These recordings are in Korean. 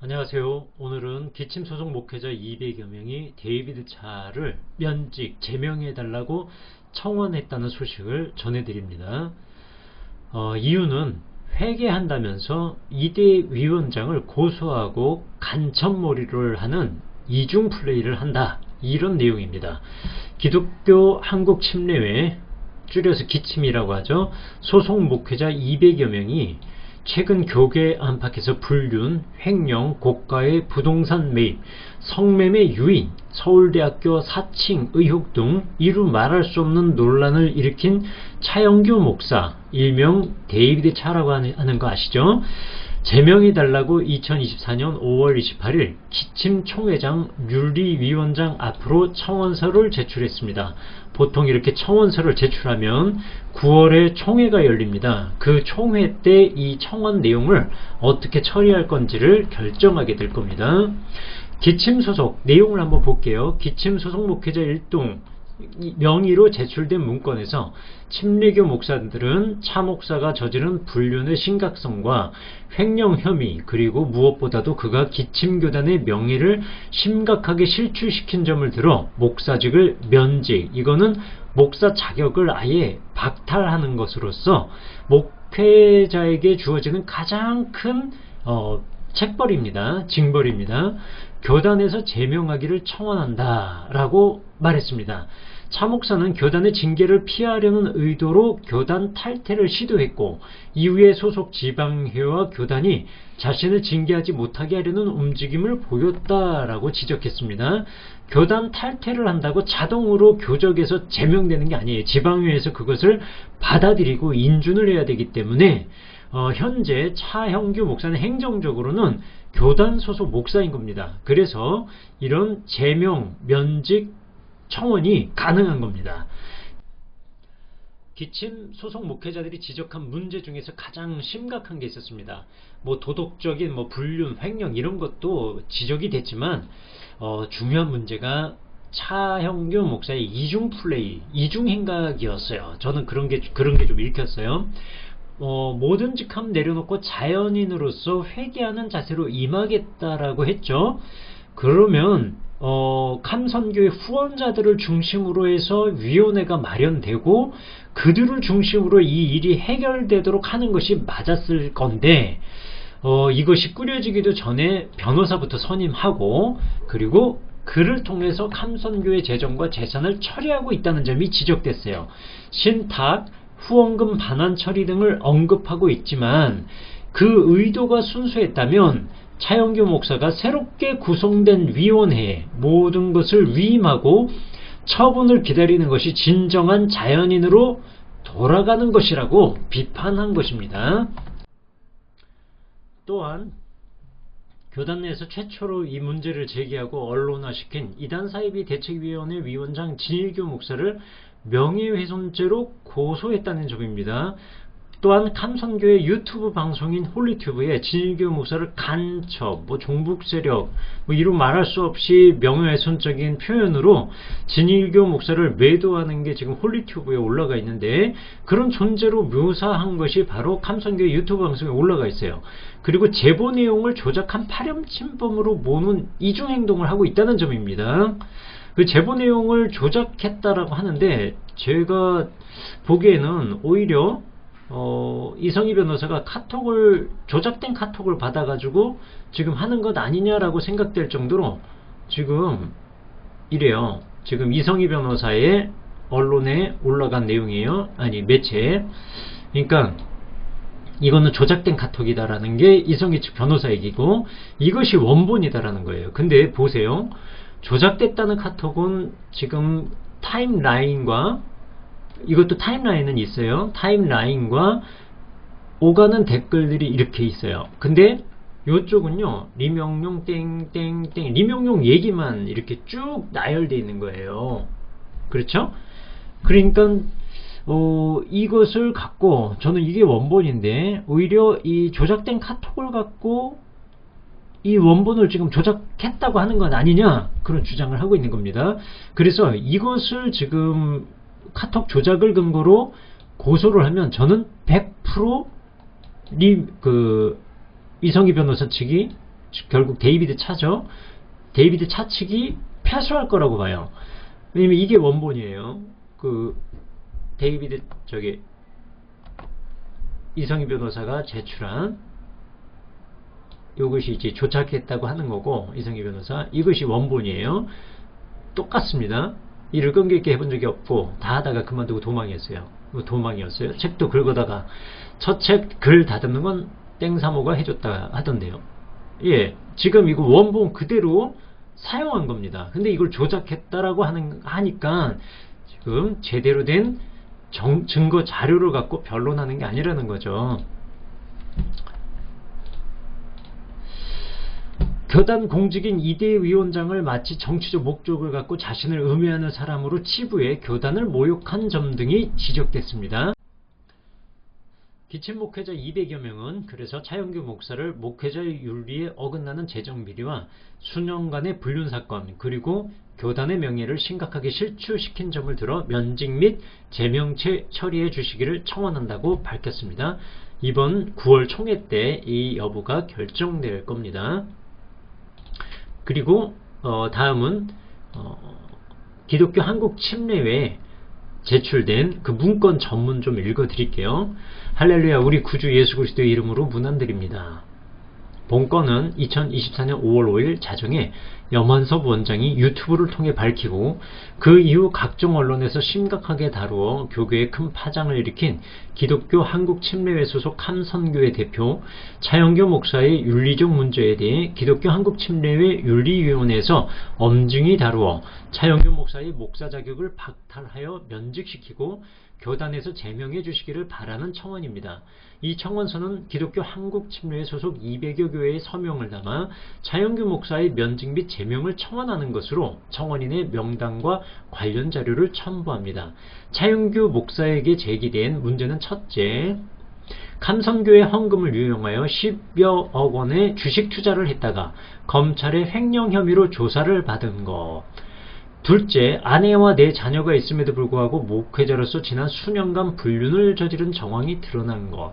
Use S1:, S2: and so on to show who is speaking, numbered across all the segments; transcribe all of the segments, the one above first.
S1: 안녕하세요. 오늘은 기침소송 목회자 200여 명이 데이비드 차를 면직, 제명해달라고 청원했다는 소식을 전해드립니다. 어, 이유는 회개한다면서 이대 위원장을 고소하고 간첩몰이를 하는 이중 플레이를 한다. 이런 내용입니다. 기독교 한국 침례회 줄여서 기침이라고 하죠. 소송 목회자 200여 명이 최근 교계 안팎에서 불륜, 횡령, 고가의 부동산 매입, 성매매 유인, 서울대학교 사칭 의혹 등 이루 말할 수 없는 논란을 일으킨 차영규 목사, 일명 데이비드 차라고 하는 거 아시죠? 제명해달라고 2024년 5월 28일 기침 총회장 윤리위원장 앞으로 청원서를 제출했습니다. 보통 이렇게 청원서를 제출하면 9월에 총회가 열립니다. 그 총회 때 이 청원 내용을 어떻게 처리할 건지를 결정하게 될 겁니다. 기침 소속 내용을 한번 볼게요. 기침 소속 목회자 1동 명의로 제출된 문건에서 침례교 목사들은 차 목사가 저지른 불륜의 심각성과 횡령 혐의 그리고 무엇보다도 그가 기침교단의 명예를 심각하게 실추시킨 점을 들어 목사직을 면직 이거는 목사 자격을 아예 박탈하는 것으로서 목회자에게 주어지는 가장 큰 어, 책벌입니다. 징벌입니다. 교단에서 제명하기를 청원한다 라고 말했습니다. 차 목사는 교단의 징계를 피하려는 의도로 교단 탈퇴를 시도했고 이후에 소속 지방회와 교단이 자신을 징계하지 못하게 하려는 움직임을 보였다라고 지적했습니다. 교단 탈퇴를 한다고 자동으로 교적에서 제명되는 게 아니에요. 지방회에서 그것을 받아들이고 인준을 해야 되기 때문에 어, 현재 차형규 목사는 행정적으로는 교단 소속 목사인 겁니다. 그래서 이런 제명, 면직, 청원이 가능한 겁니다. 기침 소속 목회자들이 지적한 문제 중에서 가장 심각한 게 있었습니다. 뭐 도덕적인 뭐 불륜, 횡령 이런 것도 지적이 됐지만 어, 중요한 문제가 차형규 목사의 이중 플레이, 이중 행각이었어요. 저는 그런 게 그런 게 좀 읽혔어요. 어, 모든 직함 내려놓고 자연인으로서 회개하는 자세로 임하겠다라고 했죠. 그러면 어, 캄선교의 후원자들을 중심으로 해서 위원회가 마련되고 그들을 중심으로 이 일이 해결되도록 하는 것이 맞았을 건데 어, 이것이 꾸려지기도 전에 변호사부터 선임하고 그리고 그를 통해서 캄선교의 재정과 재산을 처리하고 있다는 점이 지적됐어요. 신탁, 후원금 반환 처리 등을 언급하고 있지만 그 의도가 순수했다면 차영규 목사가 새롭게 구성된 위원회에 모든 것을 위임하고 처분을 기다리는 것이 진정한 자연인으로 돌아가는 것이라고 비판한 것입니다. 또한 교단 내에서 최초로 이 문제를 제기하고 언론화시킨 이단사이비 대책위원회 위원장 진일교 목사를 명예훼손죄로 고소했다는 점입니다. 또한 캄선교의 유튜브 방송인 홀리튜브에 진일교 목사를 간첩, 뭐 종북 세력, 뭐 이루 말할 수 없이 명예훼손적인 표현으로 진일교 목사를 매도하는 게 지금 홀리튜브에 올라가 있는데 그런 존재로 묘사한 것이 바로 캄선교의 유튜브 방송에 올라가 있어요. 그리고 제보 내용을 조작한 파렴침범으로 모는 이중 행동을 하고 있다는 점입니다. 그 제보 내용을 조작했다라고 하는데 제가 보기에는 오히려 어, 이성희 변호사가 카톡을 조작된 카톡을 받아가지고 지금 하는 것 아니냐라고 생각될 정도로 지금 이래요. 지금 이성희 변호사의 언론에 올라간 내용이에요. 아니 매체에. 그러니까 이거는 조작된 카톡이다라는 게 이성희 측 변호사 얘기고 이것이 원본이다라는 거예요. 근데 보세요. 조작됐다는 카톡은 지금 타임라인과 이것도 타임라인은 있어요. 타임라인과 오가는 댓글들이 이렇게 있어요. 근데 이쪽은요 리명용 땡땡땡 리명용 얘기만 이렇게 쭉 나열되어 있는 거예요. 그렇죠? 그러니까 어, 이것을 갖고 저는 이게 원본인데 오히려 이 조작된 카톡을 갖고 이 원본을 지금 조작했다고 하는 건 아니냐 그런 주장을 하고 있는 겁니다. 그래서 이것을 지금 카톡 조작을 근거로 고소를 하면 저는 100% 리, 그 이성희 변호사 측이 결국 데이비드 차죠. 데이비드 차 측이 패소할 거라고 봐요. 왜냐면 이게 원본이에요. 그 데이비드 저기 이성희 변호사가 제출한 이것이 이제 조작했다고 하는 거고 이성희 변호사 이것이 원본이에요. 똑같습니다. 일을 끈기 있게 해본 적이 없고 다 하다가 그만두고 도망했어요. 뭐 도망이었어요. 책도 긁어다가 첫 책 글 다듬는 건 땡사모가 해줬다 하던데요. 예, 지금 이거 원본 그대로 사용한 겁니다. 근데 이걸 조작했다라고 하는 하니까 지금 제대로 된 정- 증거 자료를 갖고 변론하는 게 아니라는 거죠. 교단 공직인 이대 위원장을 마치 정치적 목적을 갖고 자신을 음해하는 사람으로 치부해 교단을 모욕한 점 등이 지적됐습니다. 기침 목회자 200여 명은 그래서 차영규 목사를 목회자의 윤리에 어긋나는 재정 비리와 수년간의 불륜 사건 그리고 교단의 명예를 심각하게 실추시킨 점을 들어 면직 및 제명체 처리해 주시기를 청원한다고 밝혔습니다. 이번 9월 총회 때 이 여부가 결정될 겁니다. 그리고 어, 다음은 어, 기독교 한국 침례회에 제출된 그 문건 전문 좀 읽어드릴게요. 할렐루야 우리 구주 예수 그리스도의 이름으로 문안드립니다. 본건은 2024년 5월 5일 자정에 염한섭 원장이 유튜브를 통해 밝히고 그 이후 각종 언론에서 심각하게 다루어 교계에 큰 파장을 일으킨 기독교 한국 침례회 소속 함선교회 대표 차영교 목사의 윤리적 문제에 대해 기독교 한국 침례회 윤리위원회에서 엄중히 다루어 차영교 목사의 목사 자격을 박탈하여 면직시키고 교단에서 제명해 주시기를 바라는 청원입니다. 이 청원서는 기독교 한국 침례회 소속 200여 교회의 서명을 담아 차영규 목사의 면직 및 제명을 청원하는 것으로 청원인의 명단과 관련 자료를 첨부합니다. 차영규 목사에게 제기된 문제는 첫째, 감성교회 헌금을 유용하여 10여억 원의 주식 투자를 했다가 검찰의 횡령 혐의로 조사를 받은 것. 둘째, 아내와 내 자녀가 있음에도 불구하고 목회자로서 지난 수년간 불륜을 저지른 정황이 드러난 것.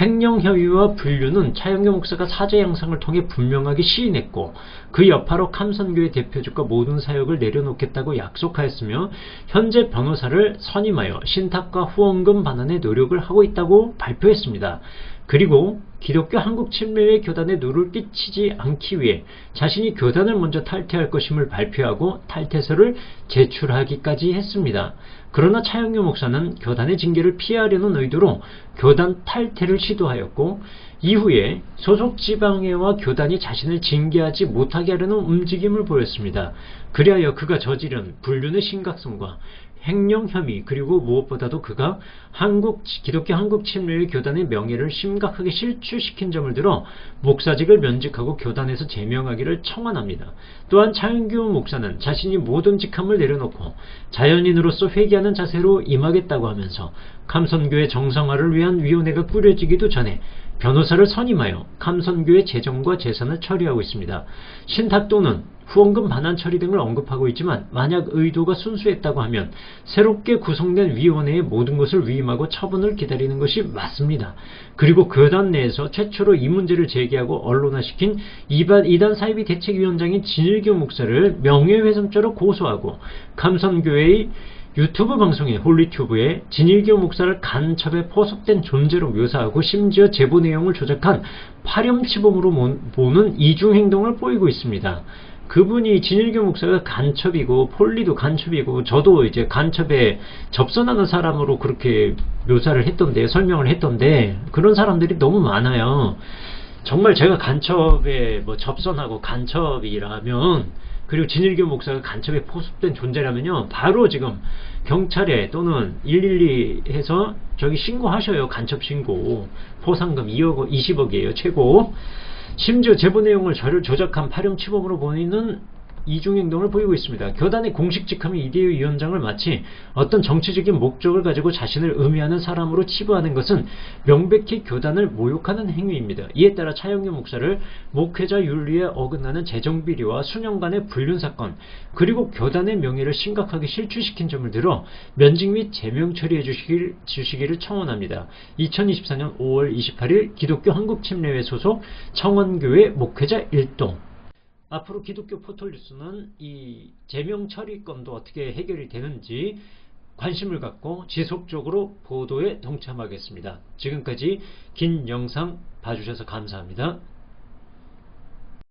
S1: 횡령 혐의와 불륜은 차영규 목사가 사제 영상을 통해 분명하게 시인했고 그 여파로 감선교회 대표직과 모든 사역을 내려놓겠다고 약속하였으며 현재 변호사를 선임하여 신탁과 후원금 반환에 노력을 하고 있다고 발표했습니다. 그리고 기독교 한국 침례회 교단에 누를 끼치지 않기 위해 자신이 교단을 먼저 탈퇴할 것임을 발표하고 탈퇴서를 제출하기까지 했습니다. 그러나 차영규 목사는 교단의 징계를 피하려는 의도로 교단 탈퇴를 시도하였고 이후에 소속 지방회와 교단이 자신을 징계하지 못하게 하려는 움직임을 보였습니다. 그리하여 그가 저지른 불륜의 심각성과 횡령 혐의 그리고 무엇보다도 그가 한국 기독교 한국 침례회 교단의 명예를 심각하게 실추시킨 점을 들어 목사직을 면직하고 교단에서 제명하기를 청원합니다. 또한 차윤규 목사는 자신이 모든 직함을 내려놓고 자연인으로서 회개하는 자세로 임하겠다고 하면서 감선교회 정상화를 위한 위원회가 꾸려지기도 전에 변호사를 선임하여 감선교회 재정과 재산을 처리하고 있습니다. 신탁도는 후원금 반환 처리 등을 언급하고 있지만 만약 의도가 순수했다고 하면 새롭게 구성된 위원회의 모든 것을 위임하고 처분을 기다리는 것이 맞습니다. 그리고 교단 내에서 최초로 이 문제를 제기하고 언론화시킨 이반 이단 사이비 대책위원장인 진일교 목사를 명예훼손죄로 고소하고 감선교회의 유튜브 방송에 홀리튜브에 진일교 목사를 간첩에 포섭된 존재로 묘사하고 심지어 제보 내용을 조작한 파렴치범으로 보는 이중 행동을 보이고 있습니다. 그분이 진일교 목사가 간첩이고 폴리도 간첩이고 저도 이제 간첩에 접선하는 사람으로 그렇게 묘사를 했던데 설명을 했던데 그런 사람들이 너무 많아요. 정말 제가 간첩에 뭐 접선하고 간첩이라면 그리고 진일교 목사가 간첩에 포섭된 존재라면요 바로 지금 경찰에 또는 112 해서 저기 신고하셔요 간첩 신고 포상금 2억 20억이에요 최고 심지어 제보 내용을 저를 조작한 파렴치범으로 보이는 이중 행동을 보이고 있습니다. 교단의 공식 직함이 이대유 위원장을 마치 어떤 정치적인 목적을 가지고 자신을 의미하는 사람으로 치부하는 것은 명백히 교단을 모욕하는 행위입니다. 이에 따라 차영규 목사를 목회자 윤리에 어긋나는 재정비리와 수년간의 불륜 사건 그리고 교단의 명예를 심각하게 실추시킨 점을 들어 면직 및 제명 처리해 주시길, 주시기를 청원합니다. 2024년 5월 28일 기독교 한국침례회 소속 청원교회 목회자 일동 앞으로 기독교 포털뉴스는 이 제명 처리 건도 어떻게 해결이 되는지 관심을 갖고 지속적으로 보도에 동참하겠습니다. 지금까지 긴 영상 봐주셔서 감사합니다.